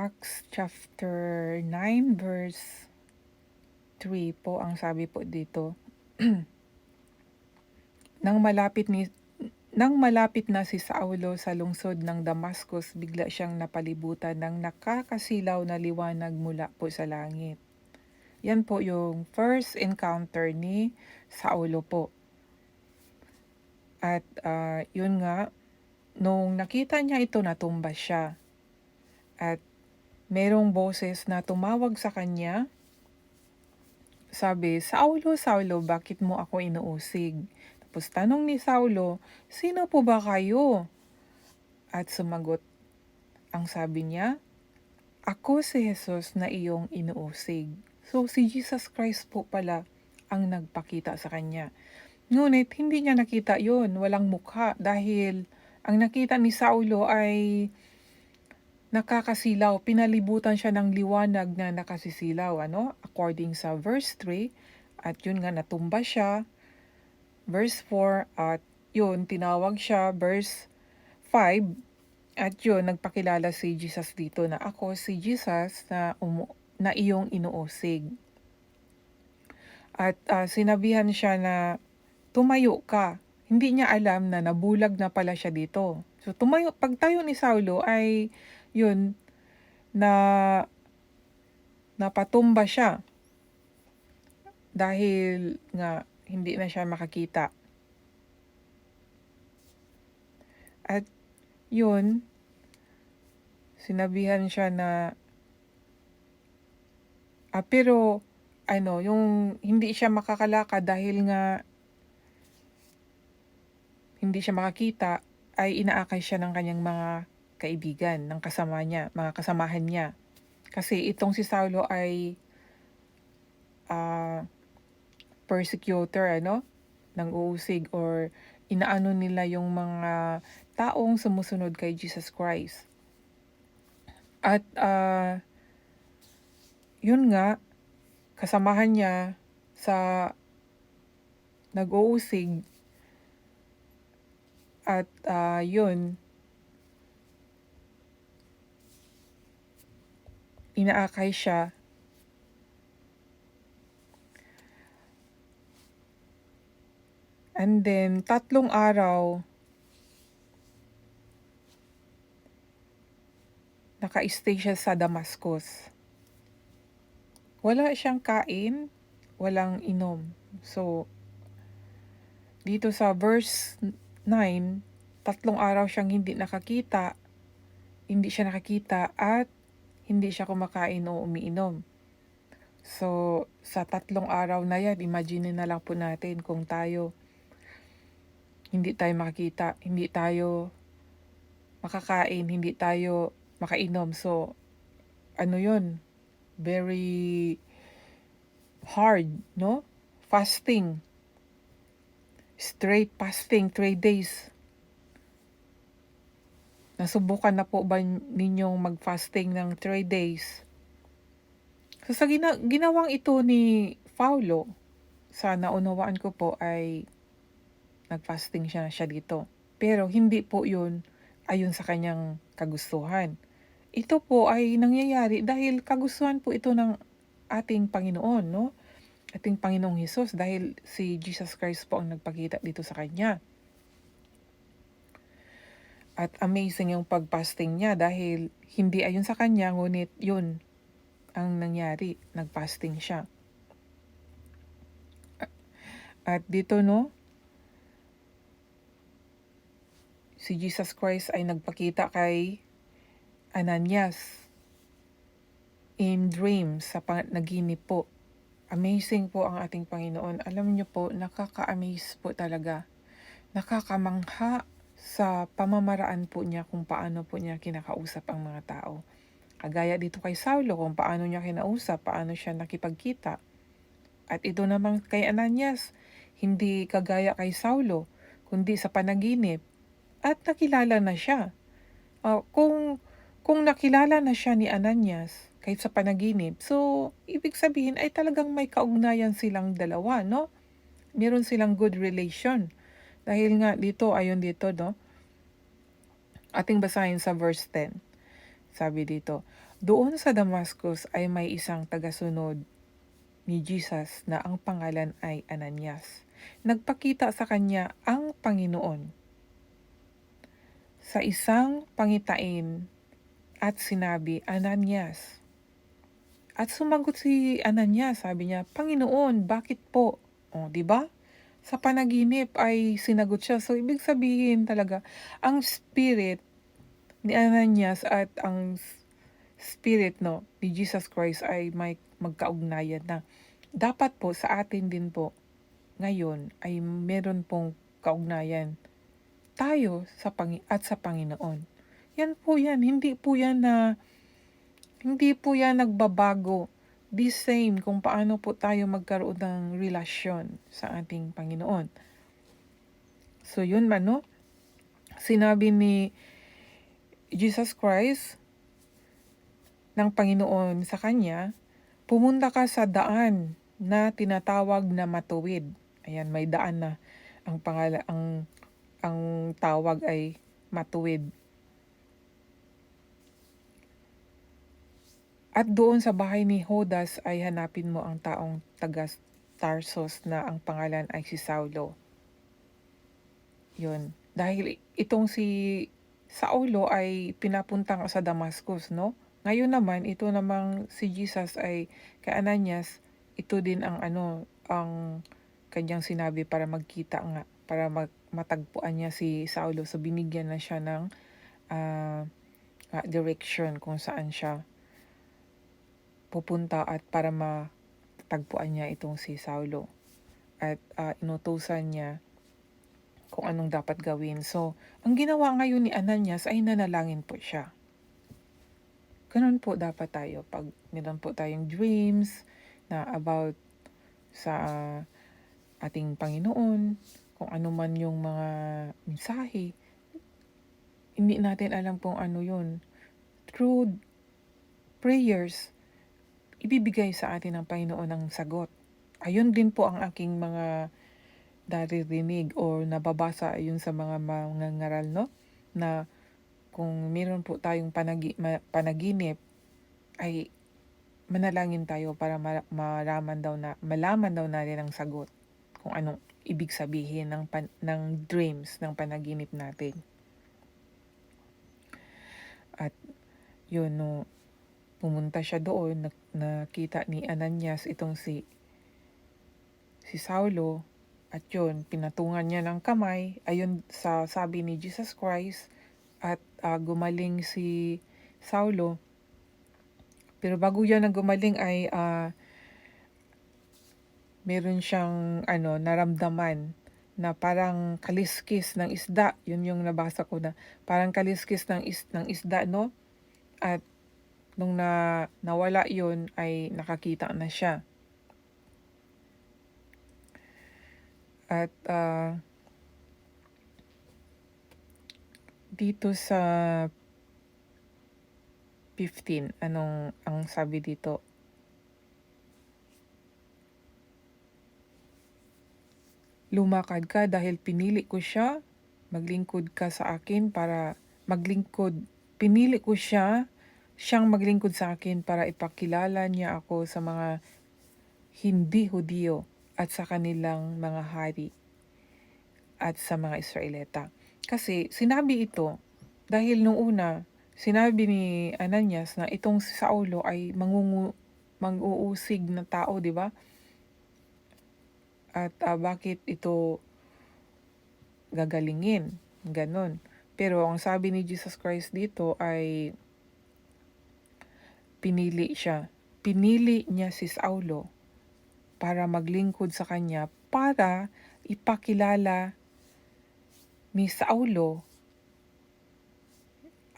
Acts chapter 9 verse 3 po ang sabi po dito. nang malapit ni nang malapit na si Saulo sa lungsod ng Damascus, bigla siyang napalibutan ng nakakasilaw na liwanag mula po sa langit. Yan po yung first encounter ni Saulo po. At ah, yun nga, nung nakita niya ito, natumba siya. At merong boses na tumawag sa kanya. Sabi, Saulo, Saulo, bakit mo ako inuusig? Tapos tanong ni Saulo, sino po ba kayo? At sumagot, ang sabi niya, ako si Jesus na iyong inuusig. So si Jesus Christ po pala ang nagpakita sa kanya. Ngunit hindi niya nakita yon walang mukha dahil ang nakita ni Saulo ay nakakasilaw, pinalibutan siya ng liwanag na nakasisilaw, ano? According sa verse 3, at yun nga natumba siya. Verse 4, at yun, tinawag siya. Verse 5, at yun, nagpakilala si Jesus dito na ako si Jesus na, umu- na iyong inuusig. At ah, sinabihan siya na tumayo ka. Hindi niya alam na nabulag na pala siya dito. So tumayo, pagtayo ni Saulo ay yun na napatumba siya dahil nga hindi na siya makakita. At yun, sinabihan siya na ah, pero ano, yung hindi siya makakalakad dahil nga hindi siya makakita ay inaakay siya ng kanyang mga kaibigan, ng kasama niya, mga kasamahan niya. Kasi itong si Saulo ay ah, persecutor, ano, ng uusig or inaano nila yung mga taong sumusunod kay Jesus Christ. At ah, yun nga, kasamahan niya sa nag-uusig at ah, yun, inaakay siya. And then, tatlong araw, naka-stay siya sa Damascus. Wala siyang kain, walang inom. So, dito sa verse 9, tatlong araw siyang hindi nakakita, hindi siya nakakita at hindi siya kumakain o umiinom. So, sa tatlong araw na yan, imagine na lang po natin kung tayo hindi tayo makakita, hindi tayo makakain, hindi tayo makainom. So, ano yun? Very hard, no? Fasting. Straight fasting, 3 days. Nasubukan na po ba ninyong mag-fasting ng 3 days? So sa gina- ginawang ito ni Paulo, sa naunawaan ko po ay nag-fasting siya siya dito. Pero hindi po yun ayon sa kanyang kagustuhan. Ito po ay nangyayari dahil kagustuhan po ito ng ating Panginoon, no? Ating Panginoong Hesus dahil si Jesus Christ po ang nagpakita dito sa kanya. At amazing yung pag-fasting niya dahil hindi ayon sa kanya, ngunit yun ang nangyari. Nag-fasting siya. At dito, no, si Jesus Christ ay nagpakita kay Ananias in dreams sa panaginip po. Amazing po ang ating Panginoon. Alam niyo po, nakaka-amaze po talaga. Nakakamangha sa pamamaraan po niya kung paano po niya kinakausap ang mga tao. Kagaya dito kay Saulo kung paano niya kinausap, paano siya nakipagkita. At ito naman kay Ananias, hindi kagaya kay Saulo, kundi sa panaginip. At nakilala na siya. Uh, kung, kung nakilala na siya ni Ananias, kahit sa panaginip, so ibig sabihin ay talagang may kaugnayan silang dalawa, no? Meron silang good relation. Dahil nga dito, ayon dito, no? Ating basahin sa verse 10. Sabi dito, Doon sa Damascus ay may isang tagasunod ni Jesus na ang pangalan ay Ananias. Nagpakita sa kanya ang Panginoon sa isang pangitain at sinabi, Ananias. At sumagot si Ananias, sabi niya, Panginoon, bakit po? O, di ba? Sa panaginip ay sinagot siya. So, ibig sabihin talaga, ang spirit ni Ananias at ang spirit no ni Jesus Christ ay may magkaugnayan na. Dapat po sa atin din po ngayon ay meron pong kaugnayan tayo sa Pangi at sa Panginoon. Yan po yan, hindi po yan na hindi po yan nagbabago. The same kung paano po tayo magkaroon ng relasyon sa ating Panginoon. So yun man no, sinabi ni Jesus Christ ng Panginoon sa kanya, pumunta ka sa daan na tinatawag na matuwid. Ayan, may daan na ang pangala ang ang tawag ay matuwid. At doon sa bahay ni Hodas ay hanapin mo ang taong taga Tarsos na ang pangalan ay si Saulo. Yun. Dahil itong si Saulo ay pinapunta sa Damascus, no? Ngayon naman, ito namang si Jesus ay kay Ananias, ito din ang ano, ang kanyang sinabi para magkita nga, para mag, matagpuan niya si Saulo. So binigyan na siya ng uh, direction kung saan siya pupunta at para matagpuan niya itong si Saulo. At uh, inutusan niya kung anong dapat gawin. So, ang ginawa ngayon ni Ananias ay nanalangin po siya. Ganun po dapat tayo pag meron po tayong dreams na about sa ating Panginoon, kung ano man yung mga mensahe, hindi natin alam kung ano yun. Through prayers, ibibigay sa atin ng Panginoon ang sagot. Ayun din po ang aking mga naririnig o nababasa ayun sa mga mga ngaral, no? Na kung meron po tayong panagi, panaginip, ay manalangin tayo para malaman daw na malaman daw natin ang sagot kung anong ibig sabihin ng pan, ng dreams ng panaginip natin. At yun no pumunta siya doon, nak- nakita ni Ananias itong si si Saulo at yun, pinatungan niya ng kamay ayon sa sabi ni Jesus Christ at uh, gumaling si Saulo. Pero bago yan na gumaling ay uh, meron siyang ano naramdaman na parang kaliskis ng isda. Yun yung nabasa ko na parang kaliskis ng, is, ng isda, no? At nung na, nawala yun ay nakakita na siya. At uh, dito sa 15, anong ang sabi dito? Lumakad ka dahil pinili ko siya, maglingkod ka sa akin para maglingkod. Pinili ko siya siyang maglingkod sa akin para ipakilala niya ako sa mga hindi Hudiyo at sa kanilang mga hari at sa mga Israelita. Kasi sinabi ito dahil nung una, sinabi ni Ananias na itong si Saulo ay mangungu, mang-uusig na tao, di ba? At uh, bakit ito gagalingin? Ganon. Pero ang sabi ni Jesus Christ dito ay pinili siya. Pinili niya si Saulo para maglingkod sa kanya para ipakilala ni Saulo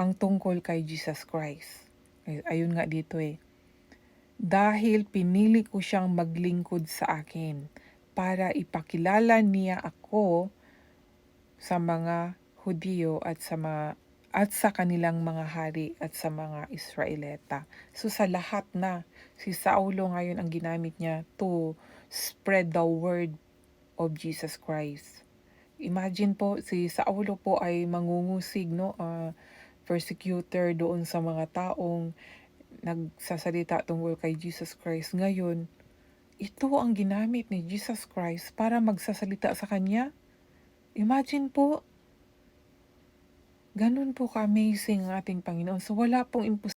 ang tungkol kay Jesus Christ. Ayun nga dito eh. Dahil pinili ko siyang maglingkod sa akin para ipakilala niya ako sa mga Hudiyo at sa mga at sa kanilang mga hari at sa mga Israelita. So sa lahat na, si Saulo ngayon ang ginamit niya to spread the word of Jesus Christ. Imagine po, si Saulo po ay mangungusig, no? Uh, persecutor doon sa mga taong nagsasalita tungkol kay Jesus Christ. Ngayon, ito ang ginamit ni Jesus Christ para magsasalita sa Kanya. Imagine po, ganun po ka-amazing ang ating Panginoon. So wala pong impos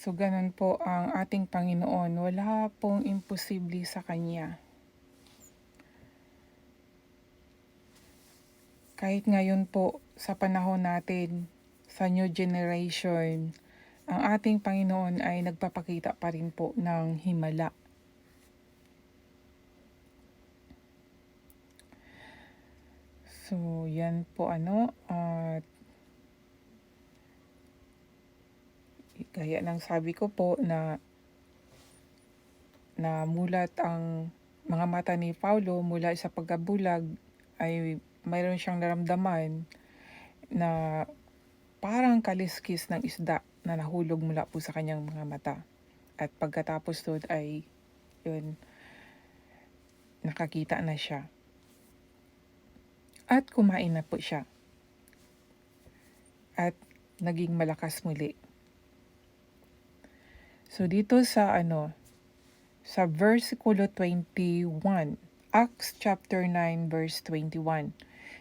So ganun po ang ating Panginoon. Wala pong imposible sa Kanya. Kahit ngayon po sa panahon natin, sa new generation, ang ating Panginoon ay nagpapakita pa rin po ng himala. So, yan po ano, at gaya ng sabi ko po na na mulat ang mga mata ni Paulo mula sa pagkabulag ay mayroon siyang naramdaman na parang kaliskis ng isda na nahulog mula po sa kanyang mga mata. At pagkatapos doon ay yun, nakakita na siya. At kumain na po siya. At naging malakas muli. So dito sa ano, sa versikulo 21, Acts chapter 9 verse 21.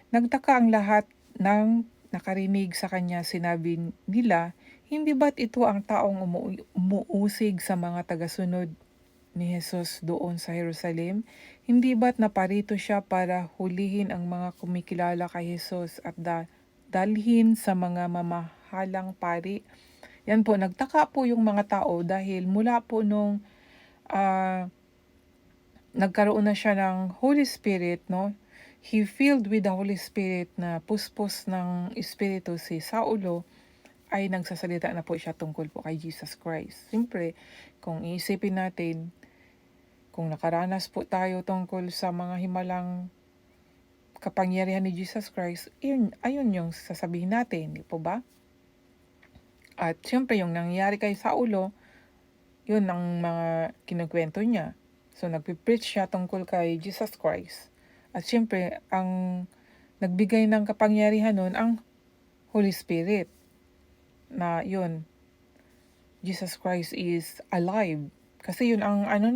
Nagtaka ang lahat ng nakarinig sa kanya sinabi nila, hindi ba't ito ang taong umu- umuusig sa mga tagasunod ni Jesus doon sa Jerusalem? Hindi ba't naparito siya para hulihin ang mga kumikilala kay Jesus at da- dalhin sa mga mamahalang pari? Yan po, nagtaka po yung mga tao dahil mula po nung ah, nagkaroon na siya ng Holy Spirit, no? He filled with the Holy Spirit na puspos ng Espiritu si Saulo ay nagsasalita na po siya tungkol po kay Jesus Christ. Siyempre, kung iisipin natin, kung nakaranas po tayo tungkol sa mga himalang kapangyarihan ni Jesus Christ, yun, ayun yung sasabihin natin, di po ba? At siyempre, yung nangyari kay Saulo, yun ang mga kinukwento niya. So, nagpipreach siya tungkol kay Jesus Christ. At siyempre, ang nagbigay ng kapangyarihan nun, ang Holy Spirit. Na yun, Jesus Christ is alive. Kasi yun ang ano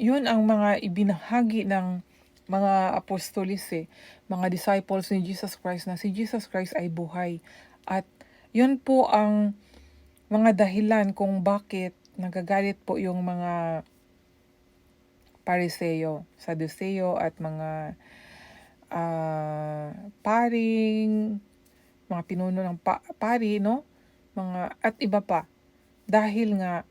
yun ang mga ibinahagi ng mga apostolis eh, mga disciples ni Jesus Christ na si Jesus Christ ay buhay. At yun po ang mga dahilan kung bakit nagagalit po yung mga pariseo, saduseo at mga ah, paring, mga pinuno ng pa- pari, no? Mga, at iba pa. Dahil nga,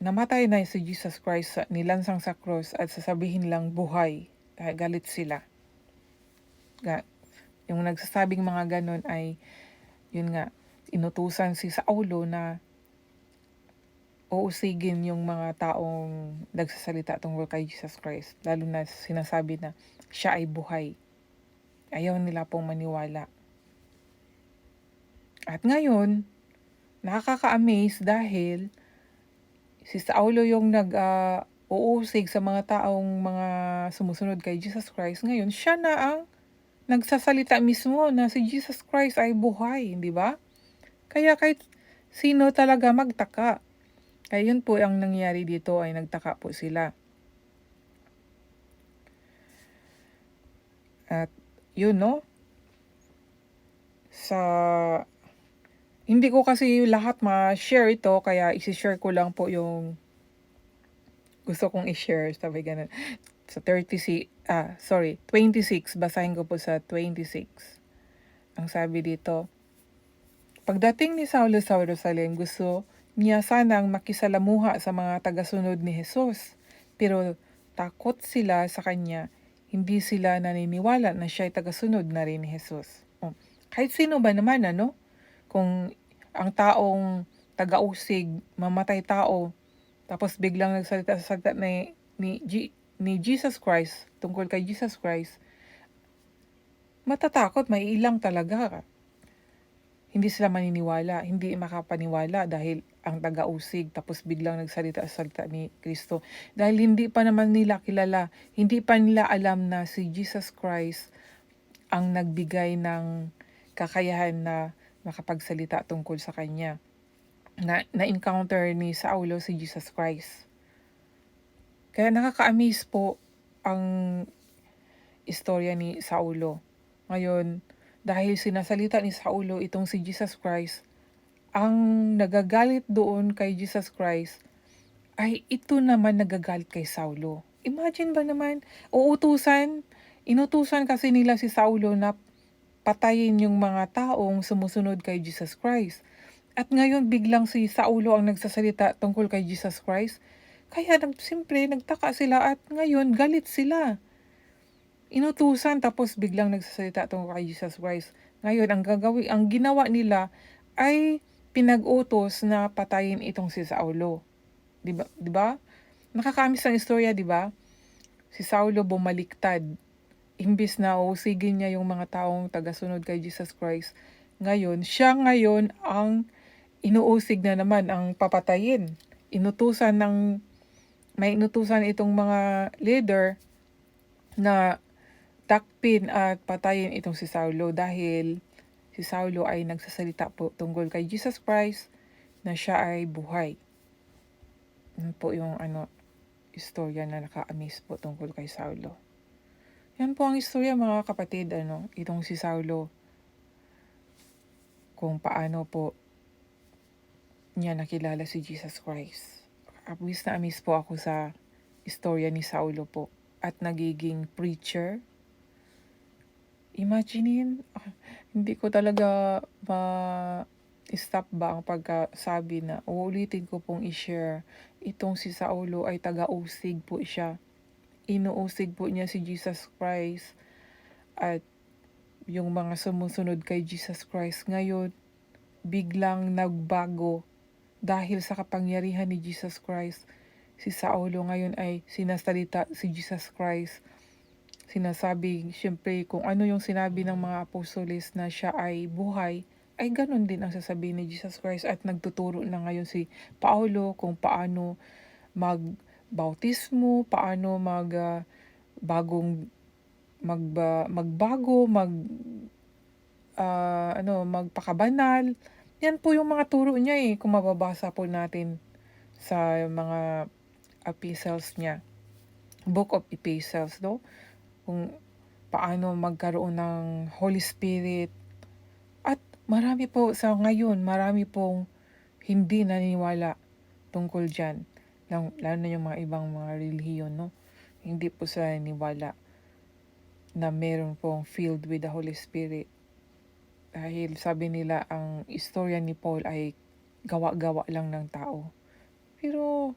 namatay na si Jesus Christ, sa- nilansang sa cross at sasabihin lang buhay. Kaya galit sila. Ga, yung nagsasabing mga ganun ay, yun nga, inutusan si Saulo na uusigin yung mga taong nagsasalita tungkol kay Jesus Christ. Lalo na sinasabi na siya ay buhay. Ayaw nila pong maniwala. At ngayon, nakaka-amaze dahil si Saulo yung nag ah, uusig sa mga taong mga sumusunod kay Jesus Christ. Ngayon, siya na ang nagsasalita mismo na si Jesus Christ ay buhay, di ba? Kaya kahit sino talaga magtaka. Kaya yun po ang nangyari dito ay nagtaka po sila. At yun no, sa hindi ko kasi lahat ma-share ito kaya isi-share ko lang po yung gusto kong i-share sabi ganun. Sa 36 ah sorry 26 basahin ko po sa 26. Ang sabi dito Pagdating ni Saulo sa Jerusalem gusto niya sanang makisalamuha sa mga tagasunod ni Jesus. Pero takot sila sa kanya, hindi sila naniniwala na siya ay tagasunod na rin ni Jesus. Oh, kahit sino ba naman, ano? Kung ang taong taga-usig, mamatay tao, tapos biglang nagsalita sa salita ni, ni, G, ni Jesus Christ, tungkol kay Jesus Christ, matatakot, may ilang talaga hindi sila maniniwala, hindi makapaniwala dahil ang taga-usig tapos biglang nagsalita sa salita ni Kristo. Dahil hindi pa naman nila kilala, hindi pa nila alam na si Jesus Christ ang nagbigay ng kakayahan na makapagsalita tungkol sa Kanya. na na-encounter ni Saulo si Jesus Christ. Kaya nakaka-amaze po ang istorya ni Saulo. Ngayon, dahil sinasalita ni Saulo itong si Jesus Christ, ang nagagalit doon kay Jesus Christ ay ito naman nagagalit kay Saulo. Imagine ba naman, uutusan, inutusan kasi nila si Saulo na patayin yung mga taong sumusunod kay Jesus Christ. At ngayon biglang si Saulo ang nagsasalita tungkol kay Jesus Christ. Kaya nag, siyempre nagtaka sila at ngayon galit sila. Inutusan tapos biglang nagsasalita tungkol kay Jesus Christ. Ngayon ang gagawin, ang ginawa nila ay pinag-utos na patayin itong si Saulo. 'Di ba? 'Di ba? Nakakamiss ang istorya, 'di ba? Si Saulo bumaliktad. Imbis na usigin niya yung mga taong tagasunod kay Jesus Christ. Ngayon, siya ngayon ang inuusig na naman ang papatayin. Inutusan ng may inutusan itong mga leader na takpin at patayin itong si Saulo dahil si Saulo ay nagsasalita po tungkol kay Jesus Christ na siya ay buhay. Yun po yung ano, istorya na naka-amaze po tungkol kay Saulo. Yan po ang istorya mga kapatid, ano, itong si Saulo. Kung paano po niya nakilala si Jesus Christ. Abis na amis po ako sa istorya ni Saulo po at nagiging preacher. Imaginein, ah, hindi ko talaga ma-stop ba ang pagkasabi na uulitin ko pong i-share itong si Saulo ay taga-usig po siya. Inuusig po niya si Jesus Christ at yung mga sumusunod kay Jesus Christ ngayon biglang nagbago dahil sa kapangyarihan ni Jesus Christ. Si Saulo ngayon ay sinasalita si Jesus Christ. Sinasabi, siyempre, kung ano yung sinabi ng mga apostoles na siya ay buhay, ay ganun din ang sasabihin ni Jesus Christ at nagtuturo na ngayon si Paulo kung paano magbautismo, paano mag uh, bagong mag uh, magbago, mag uh, ano, magpakabanal. Yan po yung mga turo niya eh, kung mababasa po natin sa mga epistles niya. Book of Epistles, no? Kung paano magkaroon ng Holy Spirit, Marami po sa ngayon, marami pong hindi naniniwala tungkol dyan. Lalo, lalo na yung mga ibang mga relihiyon, no? Hindi po sa naniniwala na meron pong filled with the Holy Spirit. Dahil sabi nila ang istorya ni Paul ay gawa-gawa lang ng tao. Pero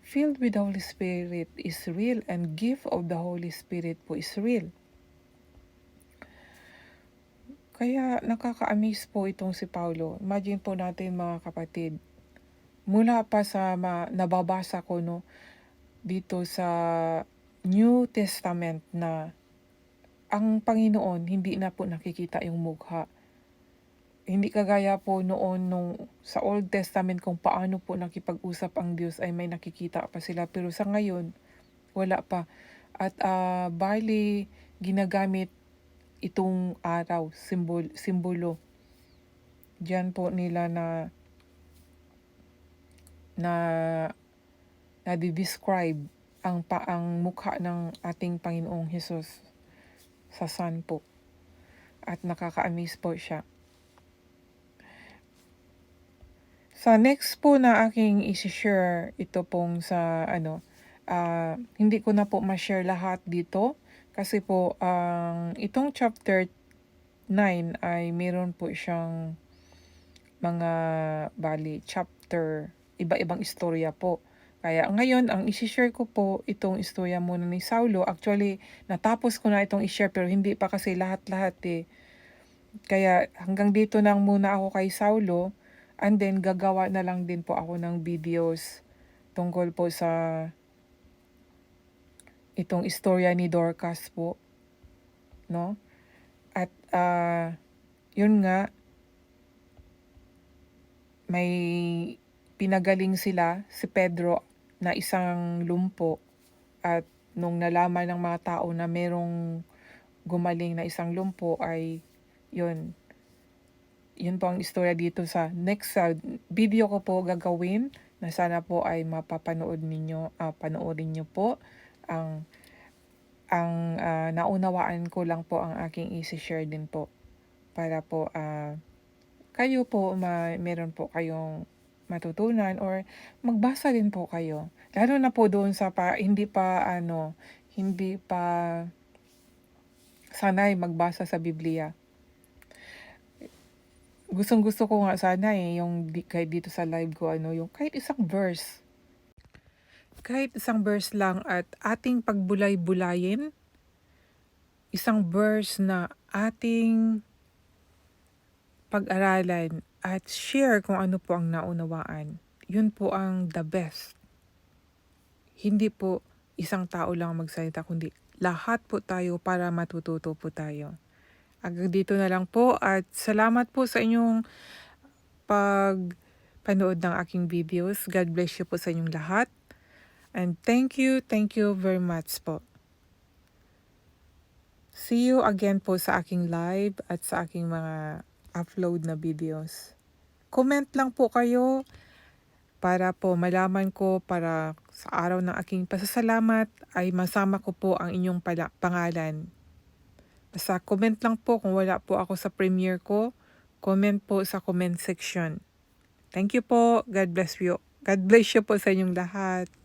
filled with the Holy Spirit is real and gift of the Holy Spirit po is real. Kaya nakaka-amaze po itong si Paulo. Imagine po natin mga kapatid, mula pa sa ma, nababasa ko no, dito sa New Testament na ang Panginoon hindi na po nakikita yung mukha. Hindi kagaya po noon nung sa Old Testament kung paano po nakipag-usap ang Diyos ay may nakikita pa sila. Pero sa ngayon, wala pa. At uh, bali, ginagamit itong araw, simbol, simbolo. Diyan po nila na na nadi-describe ang paang mukha ng ating Panginoong Hesus sa sun po. At nakaka-amaze po siya. Sa next po na aking isi-share ito pong sa ano, uh, hindi ko na po ma-share lahat dito kasi po, ang um, itong chapter 9 ay meron po siyang mga bali chapter, iba-ibang istorya po. Kaya ngayon, ang isi-share ko po itong istorya muna ni Saulo. Actually, natapos ko na itong i-share pero hindi pa kasi lahat-lahat eh. Kaya hanggang dito nang muna ako kay Saulo. And then gagawa na lang din po ako ng videos tungkol po sa itong istorya ni Dorcas po. No? At uh, yun nga, may pinagaling sila si Pedro na isang lumpo at nung nalaman ng mga tao na merong gumaling na isang lumpo ay yun. Yun po ang istorya dito sa next ah, video ko po gagawin na sana po ay mapapanood ninyo, ah, panoorin niyo po ang ang ah, naunawaan ko lang po ang aking isi-share din po para po ah, kayo po ma meron po kayong matutunan or magbasa din po kayo. Lalo na po doon sa pa hindi pa ano, hindi pa sanay magbasa sa Biblia. Gustong-gusto ko nga sana eh, yung di kahit dito sa live ko ano, yung kahit isang verse. Kahit isang verse lang at ating pagbulay-bulayin, isang verse na ating pag-aralan at share kung ano po ang naunawaan. Yun po ang the best. Hindi po isang tao lang ang magsalita, kundi lahat po tayo para matututo po tayo. Hanggang dito na lang po at salamat po sa inyong pagpanood ng aking videos. God bless you po sa inyong lahat. And thank you, thank you very much po. See you again po sa aking live at sa aking mga upload na videos. Comment lang po kayo para po malaman ko para sa araw ng aking pasasalamat ay masama ko po ang inyong pala- pangalan. Basta comment lang po kung wala po ako sa premiere ko. Comment po sa comment section. Thank you po. God bless you. God bless you po sa inyong lahat.